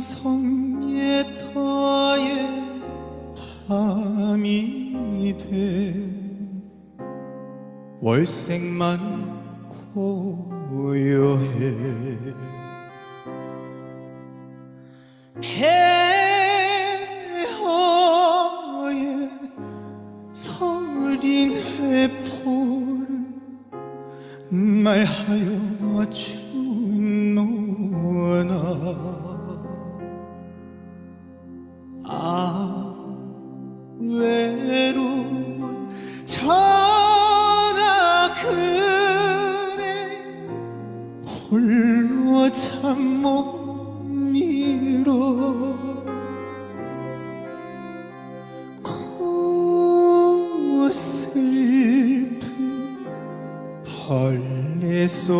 성예타의 밤이 된 월색만 고요해. 폐허의 서린 해포를 말하여 주 벌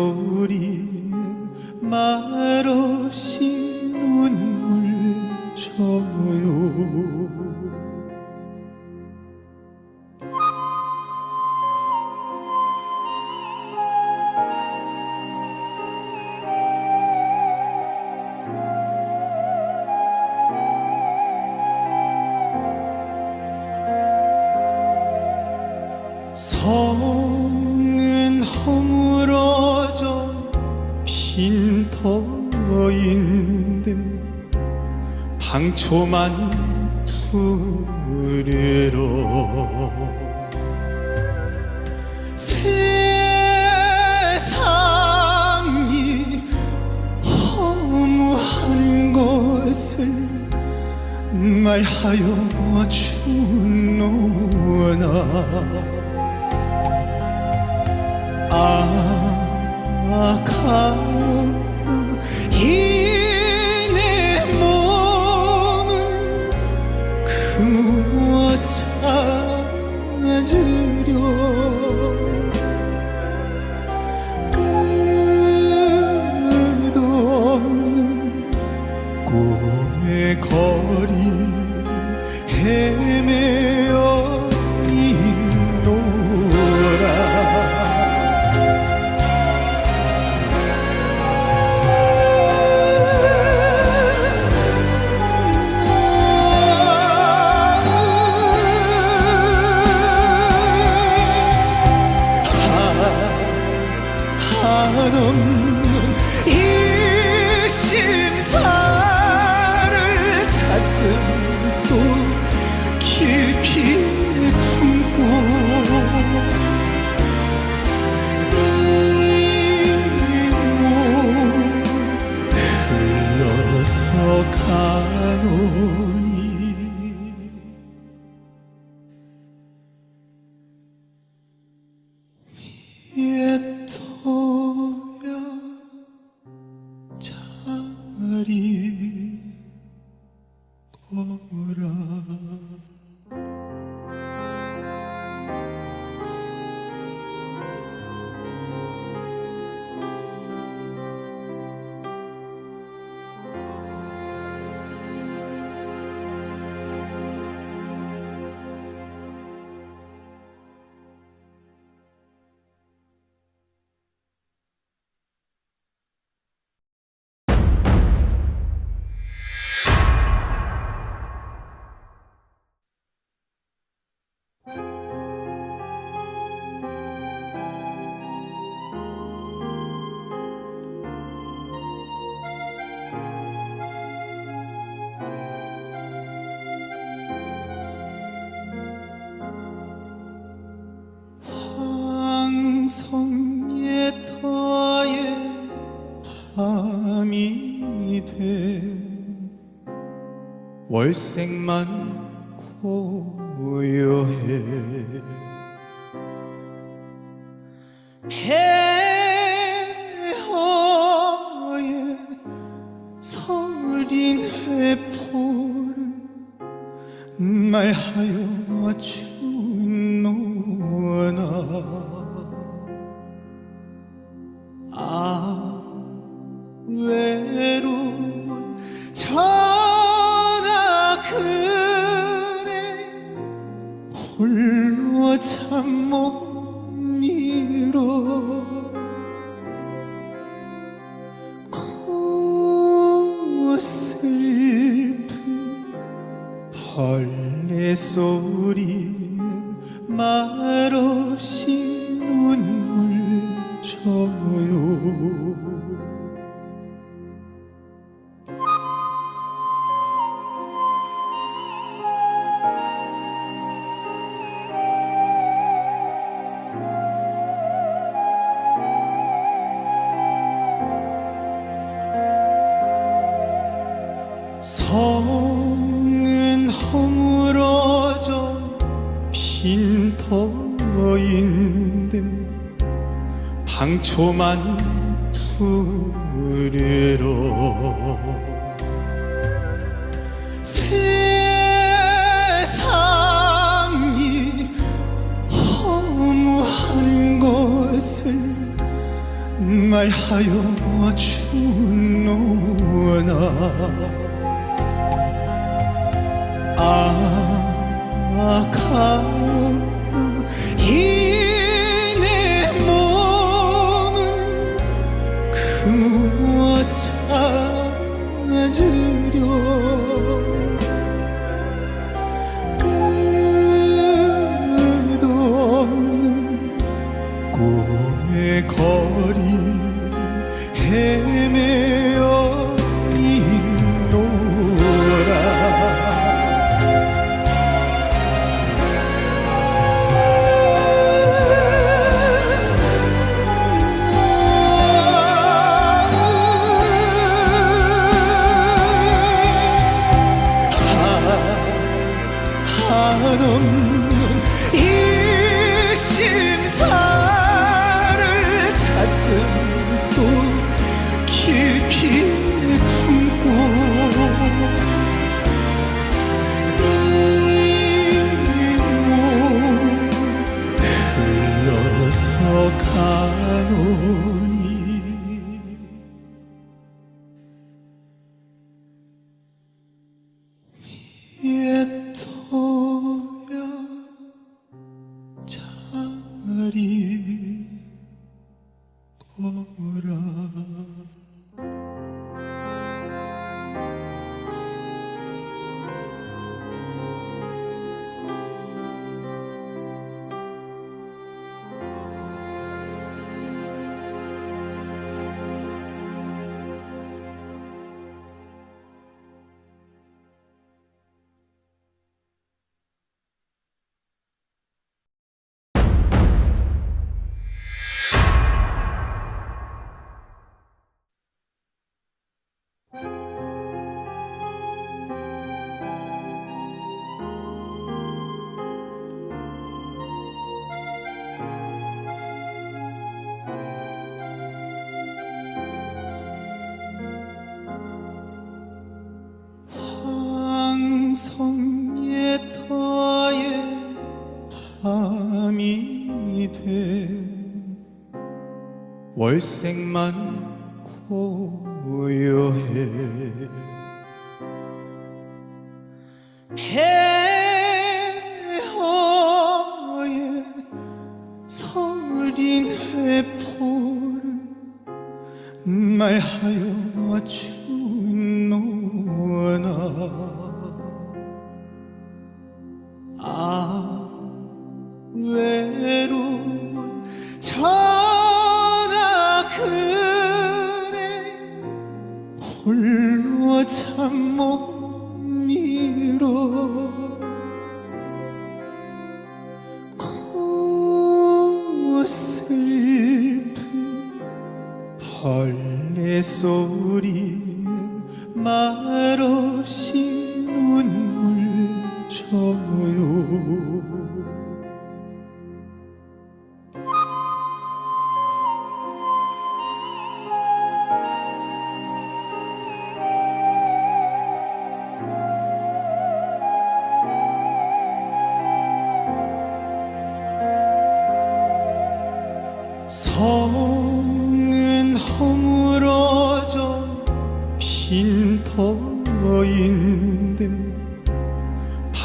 방초만 두르러 세상이 허무한 것을 말하여 주노나. 아가요 이 없는 이심사를 가슴 속 깊이 품고 흘러서 가노 된 월색만 고요해. 폐허에 서린 해포를 말하여 주 벌레 소리에 말없이 눈물 져요. 성 방초만 두르러 세상이 허무한 것을 말하여 주노나. 아가 Aşkımı 월색만 고요해. 폐허에 서린 회포를 말하여 주 মুখ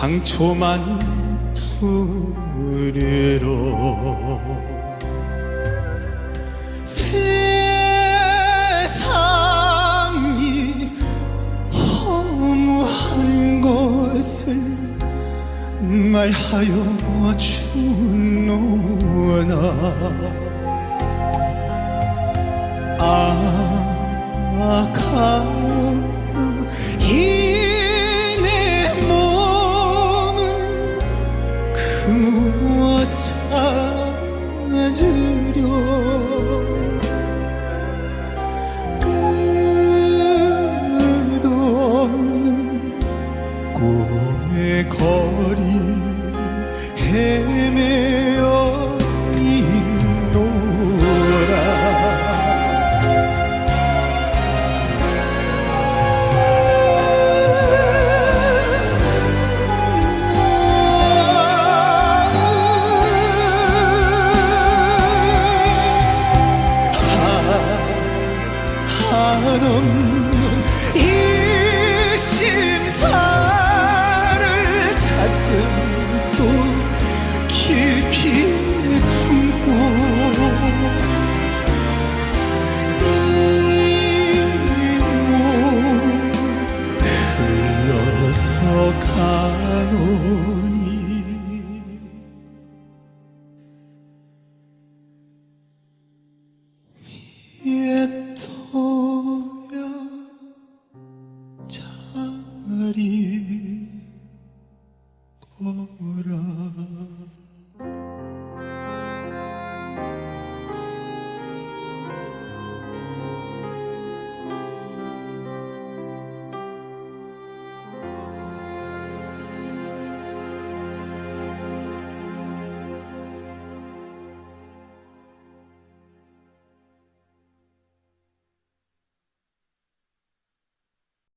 방초만 두르러 세상이 허무한 것을 말하여 주노나 아가요 이